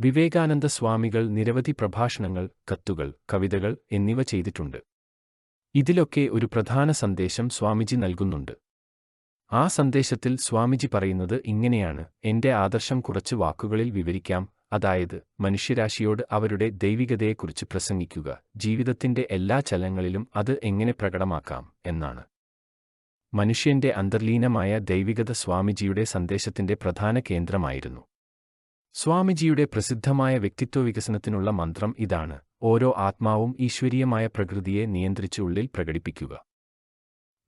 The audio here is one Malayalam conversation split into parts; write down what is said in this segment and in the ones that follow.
വിവേകാനന്ദ സ്വാമികൾ നിരവധി പ്രഭാഷണങ്ങൾ കത്തുകൾ കവിതകൾ എന്നിവ ചെയ്തിട്ടുണ്ട്. ഇതിലൊക്കെ ഒരു പ്രധാന സന്ദേശം സ്വാമിജി നൽകുന്നുണ്ട്. ആ സന്ദേശത്തിൽ സ്വാമിജി പറയുന്നത് ഇങ്ങനെയാണ് എന്റെ ആദർശം കുറച്ച് വാക്കുകളിൽ വിവരിക്കാം അതായത് മനുഷ്യരാശിയോട് അവരുടെ ദൈവികതയെക്കുറിച്ച് പ്രസംഗിക്കുക ജീവിതത്തിന്റെ എല്ലാ ചലങ്ങളിലും അത് എങ്ങനെ പ്രകടമാക്കാം എന്നാണ്. മനുഷ്യന്റെ അന്തർലീനമായ ദൈവികത സ്വാമിജിയുടെ സന്ദേശത്തിന്റെ പ്രധാന കേന്ദ്രമായിരുന്നു. സ്വാമിജിയുടെ പ്രസിദ്ധമായ വ്യക്തിത്വ വികസനത്തിനുള്ള മന്ത്രം ഇതാണ്. ഓരോ ആത്മാവും ഈശ്വരീയമായ പ്രകൃതിയെ നിയന്ത്രിച്ച് ഉള്ളിൽ പ്രകടിപ്പിക്കുക.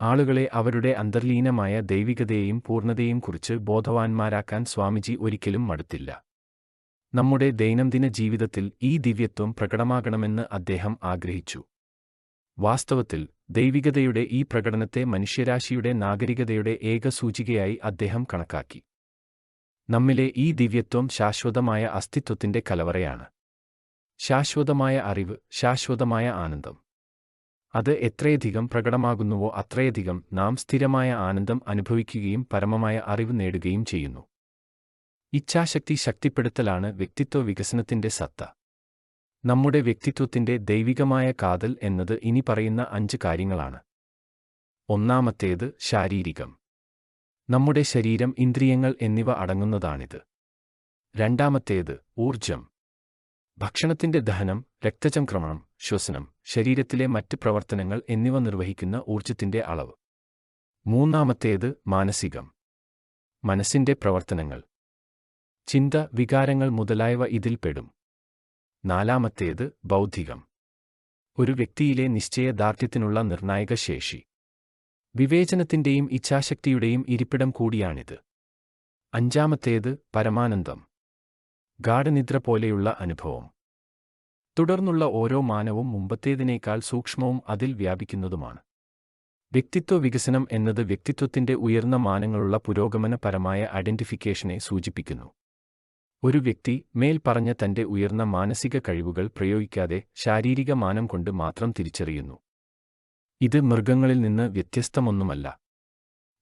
ആളുകളെ അവരുടെ അന്തർലീനമായ ദൈവികതയെയും പൂർണതയെയും കുറിച്ച് ബോധവാന്മാരാക്കാൻ സ്വാമിജി ഒരിക്കലും മടുത്തില്ല. നമ്മുടെ ദൈനംദിന ജീവിതത്തിൽ ഈ ദിവ്യത്വം പ്രകടമാകണമെന്ന് അദ്ദേഹം ആഗ്രഹിച്ചു. വാസ്തവത്തിൽ ദൈവികതയുടെ ഈ പ്രകടനത്തെ മനുഷ്യരാശിയുടെ നാഗരികതയുടെ ഏക സൂചികയായി അദ്ദേഹം കണക്കാക്കി. നമ്മിലെ ഈ ദിവ്യത്വം ശാശ്വതമായ അസ്തിത്വത്തിന്റെ കലവറയാണ്. ശാശ്വതമായ അറിവ് ശാശ്വതമായ ആനന്ദം. അത് എത്രയധികം പ്രകടമാകുന്നുവോ അത്രയധികം നാം സ്ഥിരമായ ആനന്ദം അനുഭവിക്കുകയും പരമമായ അറിവ് നേടുകയും ചെയ്യുന്നു. ഇച്ഛാശക്തി ശക്തിപ്പെടുത്തലാണ് വ്യക്തിത്വ വികസനത്തിന്റെ സത്ത. നമ്മുടെ വ്യക്തിത്വത്തിന്റെ ദൈവികമായ കാതൽ എന്നത് ഇനി പറയുന്ന അഞ്ച് കാര്യങ്ങളാണ്. ഒന്നാമത്തേത് ശാരീരികം. നമ്മുടെ ശരീരം ഇന്ദ്രിയങ്ങൾ എന്നിവ അടങ്ങുന്നതാണിത്. രണ്ടാമത്തേത് ഊർജം ഭക്ഷണത്തിന്റെ ദഹനം രക്തചംക്രമണം ശ്വസനം ശരീരത്തിലെ മറ്റ് പ്രവർത്തനങ്ങൾ എന്നിവ നിർവഹിക്കുന്ന ഊർജത്തിന്റെ അളവ്. മൂന്നാമത്തേത് മാനസികം. മനസ്സിന്റെ പ്രവർത്തനങ്ങൾ. ചിന്ത വികാരങ്ങൾ മുതലായവ ഇതിൽ പെടും. നാലാമത്തേത് ബൗദ്ധികം. ഒരു വ്യക്തിയിലെ നിശ്ചയദാർഢ്യത്തിനുള്ള നിർണായക ശേഷി. വിവേചനത്തിന്റെയും ഇച്ഛാശക്തിയുടെയും ഇരിപ്പിടം കൂടിയാണിത്. അഞ്ചാമത്തേത് പരമാനന്ദം. ഗാഠനിദ്ര പോലെയുള്ള അനുഭവം. തുടർന്നുള്ള ഓരോ മാനവും മുമ്പത്തേതിനേക്കാൾ സൂക്ഷ്മവും അതിൽ വ്യാപിക്കുന്നതുമാണ്. വ്യക്തിത്വ വികസനം എന്നത് വ്യക്തിത്വത്തിന്റെ ഉയർന്ന മാനങ്ങളുള്ള പുരോഗമനപരമായ ഐഡന്റിഫിക്കേഷനെ സൂചിപ്പിക്കുന്നു. ഒരു വ്യക്തി മേൽ പറഞ്ഞ തന്റെ ഉയർന്ന മാനസിക കഴിവുകൾ പ്രയോഗിക്കാതെ ശാരീരിക മാനം കൊണ്ട് മാത്രം തിരിച്ചറിയുന്നു. ഇത് മൃഗങ്ങളിൽ നിന്ന് വ്യത്യസ്തമൊന്നുമല്ല.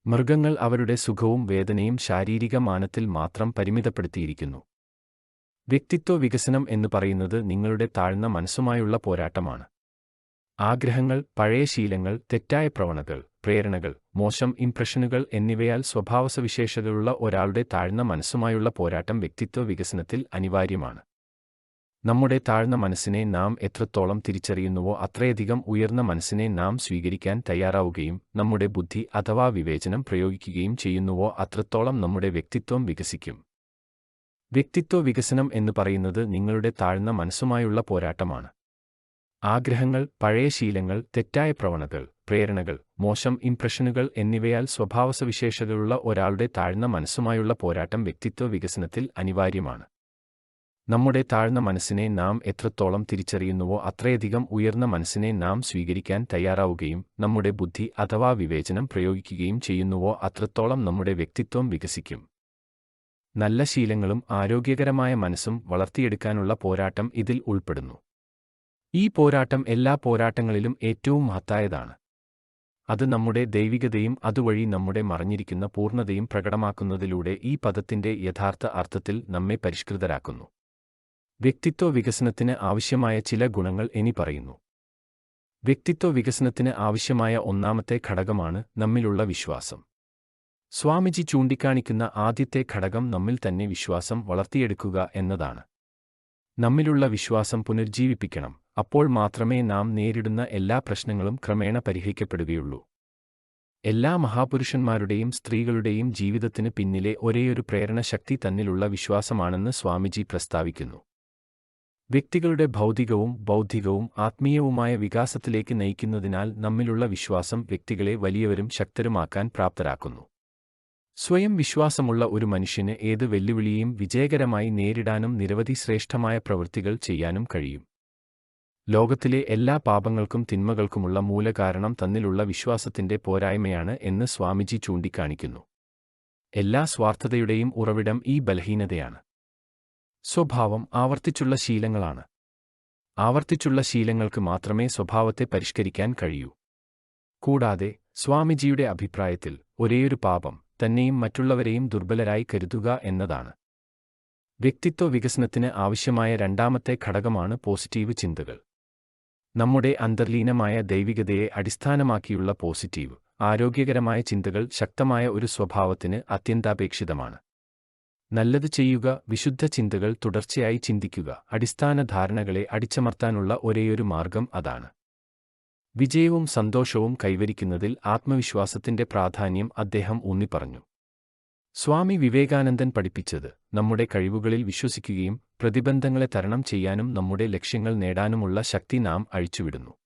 മൃഗങ്ങൾ അവരുടെ സുഖവും വേദനയും ശാരീരിക മാനത്തിൽ മാത്രം പരിമിതപ്പെടുത്തിയിരിക്കുന്നു. വ്യക്തിത്വ വികസനം എന്ന് പറയുന്നത് നിങ്ങളുടെ താഴ്ന്ന മനസ്സുമായുള്ള പോരാട്ടമാണ്. ആഗ്രഹങ്ങൾ പഴയ ശീലങ്ങൾ തെറ്റായ പ്രവണതകൾ പ്രേരണകൾ മോശം ഇംപ്രഷനുകൾ എന്നിവയാൽ സ്വഭാവസവിശേഷതകളുള്ള ഒരാളുടെ താഴ്ന്ന മനസ്സുമായുള്ള പോരാട്ടം വ്യക്തിത്വ വികസനത്തിൽ അനിവാര്യമാണ്. നമ്മുടെ താഴ്ന്ന മനസ്സിനെ നാം എത്രത്തോളം തിരിച്ചറിയുന്നുവോ അത്രയധികം ഉയർന്ന മനസ്സിനെ നാം സ്വീകരിക്കാൻ തയ്യാറാവുകയും നമ്മുടെ ബുദ്ധി അഥവാ വിവേചനം പ്രയോഗിക്കുകയും ചെയ്യുന്നുവോ അത്രത്തോളം നമ്മുടെ വ്യക്തിത്വം വികസിക്കും. വ്യക്തിത്വ വികസനം എന്ന് പറയുന്നത് നിങ്ങളുടെ താഴ്ന്ന മനസ്സുമായുള്ള പോരാട്ടമാണ്. ആഗ്രഹങ്ങൾ പഴയ ശീലങ്ങൾ തെറ്റായ പ്രവണതകൾ പ്രേരണകൾ മോശം ഇംപ്രഷനുകൾ എന്നിവയാൽ സ്വഭാവസവിശേഷതകളുള്ള ഒരാളുടെ താഴ്ന്ന മനസ്സുമായുള്ള പോരാട്ടം വ്യക്തിത്വ വികസനത്തിൽ അനിവാര്യമാണ്. നമ്മുടെ താഴ്ന്ന മനസ്സിനെ നാം എത്രത്തോളം തിരിച്ചറിയുന്നുവോ അത്രയധികം ഉയർന്ന മനസ്സിനെ നാം സ്വീകരിക്കാൻ തയ്യാറാവുകയും നമ്മുടെ ബുദ്ധി അഥവാ വിവേചനം പ്രയോഗിക്കുകയും ചെയ്യുന്നുവോ അത്രത്തോളം നമ്മുടെ വ്യക്തിത്വം വികസിക്കും. നല്ല ശീലങ്ങളും ആരോഗ്യകരമായ മനസ്സും വളർത്തിയെടുക്കാനുള്ള പോരാട്ടം ഇതിൽ ഉൾപ്പെടുന്നു. ഈ പോരാട്ടം എല്ലാ പോരാട്ടങ്ങളിലും ഏറ്റവും മഹത്തായതാണ്. അത് നമ്മുടെ ദൈവികതയും അതുവഴി നമ്മുടെ മറഞ്ഞിരിക്കുന്ന പൂർണതയും പ്രകടമാക്കുന്നതിലൂടെ ഈ പദത്തിന്റെ യഥാർത്ഥ അർത്ഥത്തിൽ നമ്മെ പരിഷ്കൃതരാക്കുന്നു. വ്യക്തിത്വ വികസനത്തിന് ആവശ്യമായ ചില ഗുണങ്ങൾ ഇനി പറയുന്നു. വ്യക്തിത്വ വികസനത്തിന് ആവശ്യമായ ഒന്നാമത്തെ ഘടകമാണ് നമ്മിലുള്ള വിശ്വാസം. സ്വാമിജി ചൂണ്ടിക്കാണിക്കുന്ന ആദ്യത്തെ ഘടകം നമ്മിൽ തന്നെ വിശ്വാസം വളർത്തിയെടുക്കുക എന്നതാണ്. നമ്മിലുള്ള വിശ്വാസം പുനർജീവിപ്പിക്കണം അപ്പോൾ മാത്രമേ നാം നേരിടുന്ന എല്ലാ പ്രശ്നങ്ങളും ക്രമേണ പരിഹരിക്കപ്പെടുകയുള്ളൂ. എല്ലാ മഹാപുരുഷന്മാരുടെയും സ്ത്രീകളുടെയും ജീവിതത്തിന് പിന്നിലെ ഒരേയൊരു പ്രേരണശക്തി തന്നിലുള്ള വിശ്വാസമാണെന്ന് സ്വാമിജി പ്രസ്താവിക്കുന്നു. വ്യക്തികളുടെ ഭൗതികവും ബൗദ്ധികവും ആത്മീയവുമായ വികാസത്തിലേക്ക് നയിക്കുന്നതിനാൽ നമ്മിലുള്ള വിശ്വാസം വ്യക്തികളെ വലിയവരും ശക്തരുമാക്കാൻ പ്രാപ്തരാക്കുന്നു. സ്വയം വിശ്വാസമുള്ള ഒരു മനുഷ്യന് ഏത് വെല്ലുവിളിയെയും വിജയകരമായി നേരിടാനും നിരവധി ശ്രേഷ്ഠമായ പ്രവൃത്തികൾ ചെയ്യാനും കഴിയും. ലോകത്തിലെ എല്ലാ പാപങ്ങൾക്കും തിന്മകൾക്കുമുള്ള മൂലകാരണം തന്നിലുള്ള വിശ്വാസത്തിന്റെ പോരായ്മയാണ് എന്ന് സ്വാമിജി ചൂണ്ടിക്കാണിക്കുന്നു. എല്ലാ സ്വാർത്ഥതയുടെയും ഉറവിടം ഈ ബലഹീനതയാണ്. സ്വഭാവം ആവർത്തിച്ചുള്ള ശീലങ്ങളാണ്. ആവർത്തിച്ചുള്ള ശീലങ്ങൾക്ക് മാത്രമേ സ്വഭാവത്തെ പരിഷ്കരിക്കാൻ കഴിയൂ. കൂടാതെ സ്വാമിജിയുടെ അഭിപ്രായത്തിൽ ഒരേയൊരു പാപം തന്നെയും മറ്റുള്ളവരെയും ദുർബലരായി കരുതുക എന്നതാണ്. വ്യക്തിത്വ വികസനത്തിന് ആവശ്യമായ രണ്ടാമത്തെ ഘടകമാണ് പോസിറ്റീവ് ചിന്തകൾ. നമ്മുടെ അന്തർലീനമായ ദൈവികതയെ അടിസ്ഥാനമാക്കിയുള്ള പോസിറ്റീവ് ആരോഗ്യകരമായ ചിന്തകൾ ശക്തമായ ഒരു സ്വഭാവത്തിന് അത്യന്താപേക്ഷിതമാണ്. നല്ലത് ചെയ്യുക വിശുദ്ധ ചിന്തകൾ തുടർച്ചയായി ചിന്തിക്കുക അടിസ്ഥാന ധാരണകളെ അടിച്ചമർത്താനുള്ള ഒരേയൊരു മാർഗം അതാണ്. വിജയവും സന്തോഷവും കൈവരിക്കുന്നതിൽ ആത്മവിശ്വാസത്തിന്റെ പ്രാധാന്യം അദ്ദേഹം ഊന്നിപ്പറഞ്ഞു. സ്വാമി വിവേകാനന്ദൻ പഠിപ്പിച്ചത് നമ്മുടെ കഴിവുകളിൽ വിശ്വസിക്കുകയും പ്രതിബന്ധങ്ങളെ തരണം ചെയ്യാനും നമ്മുടെ ലക്ഷ്യങ്ങൾ നേടാനുമുള്ള ശക്തി നാം അഴിച്ചുവിടുന്നു.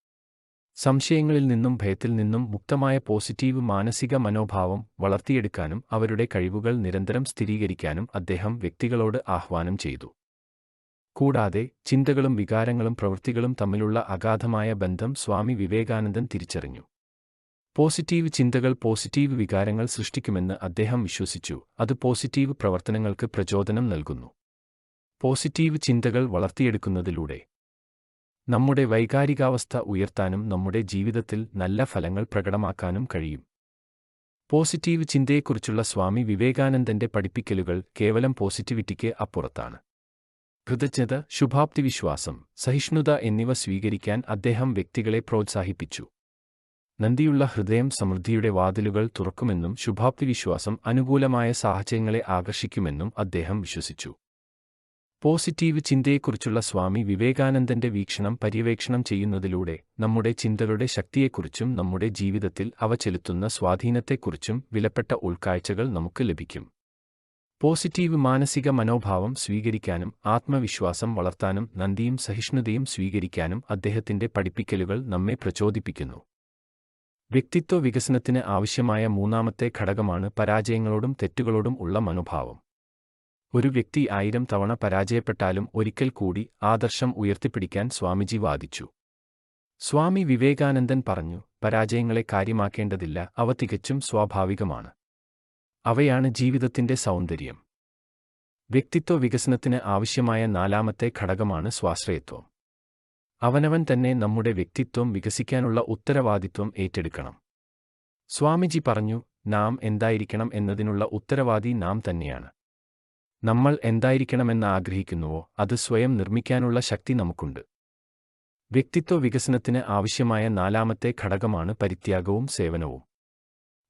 സംശയങ്ങളിൽ നിന്നും ഭയത്തിൽ നിന്നും മുക്തമായ പോസിറ്റീവ് മാനസിക മനോഭാവം വളർത്തിയെടുക്കാനും അവരുടെ കഴിവുകൾ നിരന്തരം സ്ഥിരീകരിക്കാനും അദ്ദേഹം വ്യക്തികളോട് ആഹ്വാനം ചെയ്തു. കൂടാതെ ചിന്തകളും വികാരങ്ങളും പ്രവൃത്തികളും തമ്മിലുള്ള അഗാധമായ ബന്ധം സ്വാമി വിവേകാനന്ദൻ തിരിച്ചറിഞ്ഞു. പോസിറ്റീവ് ചിന്തകൾ പോസിറ്റീവ് വികാരങ്ങൾ സൃഷ്ടിക്കുമെന്ന് അദ്ദേഹം വിശ്വസിച്ചു അത് പോസിറ്റീവ് പ്രവർത്തനങ്ങൾക്ക് പ്രചോദനം നൽകുന്നു. പോസിറ്റീവ് ചിന്തകൾ വളർത്തിയെടുക്കുന്നതിലൂടെ നമ്മുടെ വൈകാരികാവസ്ഥ ഉയർത്താനും നമ്മുടെ ജീവിതത്തിൽ നല്ല ഫലങ്ങൾ പ്രകടമാക്കാനും കഴിയും. പോസിറ്റീവ് ചിന്തയെക്കുറിച്ചുള്ള സ്വാമി വിവേകാനന്ദന്റെ പഠിപ്പിക്കലുകൾ കേവലം പോസിറ്റിവിറ്റിക്ക് അപ്പുറത്താണ്. കൃതജ്ഞത ശുഭാപ്തി വിശ്വാസം സഹിഷ്ണുത എന്നിവ സ്വീകരിക്കാൻ അദ്ദേഹം വ്യക്തികളെ പ്രോത്സാഹിപ്പിച്ചു. നന്ദിയുള്ള ഹൃദയം സമൃദ്ധിയുടെ വാതിലുകൾ തുറക്കുമെന്നും ശുഭാപ്തി വിശ്വാസം അനുകൂലമായ സാഹചര്യങ്ങളെ ആകർഷിക്കുമെന്നും അദ്ദേഹം വിശ്വസിച്ചു. പോസിറ്റീവ് ചിന്തയെക്കുറിച്ചുള്ള സ്വാമി വിവേകാനന്ദന്റെ വീക്ഷണം പര്യവേക്ഷണം ചെയ്യുന്നതിലൂടെ നമ്മുടെ ചിന്തകളുടെ ശക്തിയെക്കുറിച്ചും നമ്മുടെ ജീവിതത്തിൽ അവ ചെലുത്തുന്ന സ്വാധീനത്തെക്കുറിച്ചും വിലപ്പെട്ട ഉൾക്കാഴ്ചകൾ നമുക്ക് ലഭിക്കും. പോസിറ്റീവ് മാനസിക മനോഭാവം സ്വീകരിക്കാനും ആത്മവിശ്വാസം വളർത്താനും നന്ദിയും സഹിഷ്ണുതയും സ്വീകരിക്കാനും അദ്ദേഹത്തിന്റെ പഠിപ്പിക്കലുകൾ നമ്മെ പ്രചോദിപ്പിക്കുന്നു. വ്യക്തിത്വ വികസനത്തിന് ആവശ്യമായ മൂന്നാമത്തെ ഘടകമാണ് പരാജയങ്ങളോടും തെറ്റുകളോടും ഉള്ള മനോഭാവം. ഒരു വ്യക്തി ആയിരം തവണ പരാജയപ്പെട്ടാലും ഒരിക്കൽ കൂടി ആദർശം ഉയർത്തിപ്പിടിക്കാൻ സ്വാമിജി വാദിച്ചു. സ്വാമി വിവേകാനന്ദൻ പറഞ്ഞു പരാജയങ്ങളെ കാര്യമാക്കേണ്ടതില്ല അവ തികച്ചും സ്വാഭാവികമാണ്. അവയാണ് ജീവിതത്തിന്റെ സൗന്ദര്യം. വ്യക്തിത്വ വികസനത്തിന് ആവശ്യമായ നാലാമത്തെ ഘടകമാണ് സ്വാശ്രയത്വം. അവനവൻ തന്നെ നമ്മുടെ വ്യക്തിത്വം വികസിക്കാനുള്ള ഉത്തരവാദിത്വം ഏറ്റെടുക്കണം. സ്വാമിജി പറഞ്ഞു നാം എന്തായിരിക്കണം എന്നതിനുള്ള ഉത്തരവാദി നാം തന്നെയാണ്. നമ്മൾ എന്തായിരിക്കണമെന്ന് ആഗ്രഹിക്കുന്നുവോ അത് സ്വയം നിർമ്മിക്കാനുള്ള ശക്തി നമുക്കുണ്ട്. വ്യക്തിത്വ വികസനത്തിന് ആവശ്യമായ നാലാമത്തെ ഘടകമാണ് പരിത്യാഗവും സേവനവും.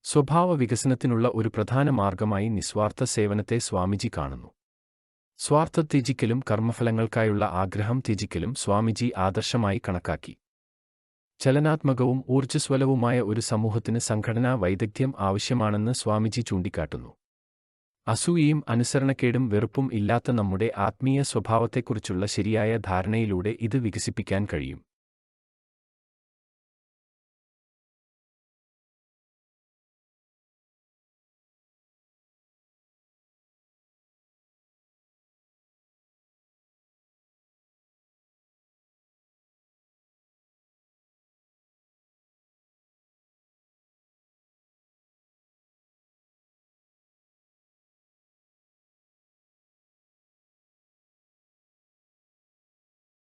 സ്വഭാവ വികസനത്തിനുള്ള ഒരു പ്രധാന മാർഗമായി നിസ്വാർത്ഥ സേവനത്തെ സ്വാമിജി കാണുന്നു. സ്വാർത്ഥ ത്യജിക്കലും കർമ്മഫലങ്ങൾക്കായുള്ള ആഗ്രഹം ത്യജിക്കലും സ്വാമിജി ആദർശമായി കണക്കാക്കി. ചലനാത്മകവും ഊർജസ്വലവുമായ ഒരു സമൂഹത്തിന് സംഘടനാ വൈദഗ്ധ്യം ആവശ്യമാണെന്ന് സ്വാമിജി ചൂണ്ടിക്കാട്ടുന്നു. അസൂയയും അനുസരണക്കേടും വെറുപ്പും ഇല്ലാത്ത നമ്മുടെ ആത്മീയ സ്വഭാവത്തെക്കുറിച്ചുള്ള ശരിയായ ധാരണയിലൂടെ ഇത് വികസിപ്പിക്കാൻ കഴിയും.